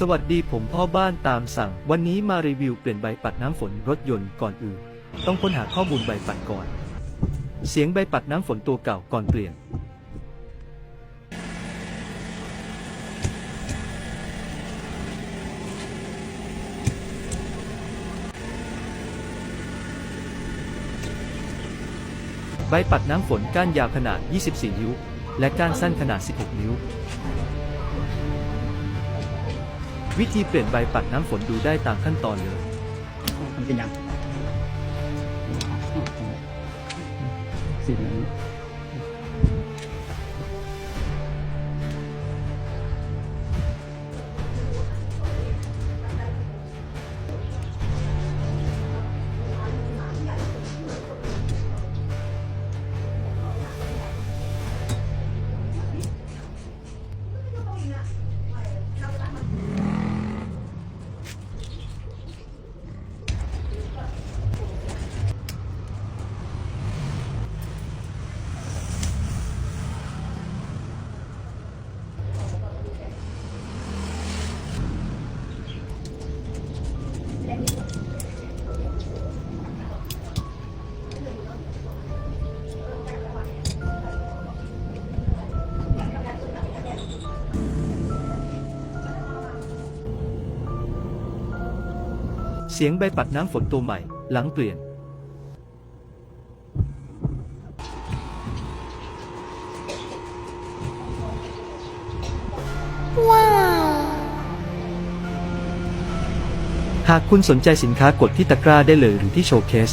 สวัสดีผมพ่อบ้านตามสั่ง วันนี้มารีวิวเปลี่ยนใบปัดน้ำฝนรถยนต์ก่อนอื่น ต้องค้นหาข้อมูลใบปัดก่อน เสียงใบปัดน้ำฝนตัวเก่าก่อนเปลี่ยน ใบปัดน้ำฝนก้านยาวขนาด 24 นิ้ว และก้านสั้นขนาด 16 นิ้ว วิธีเปลี่ยนใบปัดน้ำฝนดูได้ตามขั้นตอนเลย มันเป็นยังสีนั้น เสียงใบปัดน้ำฝนตัวใหม่ หลังเปลี่ยนหากคุณสนใจสินค้ากดที่ตะกร้าได้เลยหรือที่โชว์เคส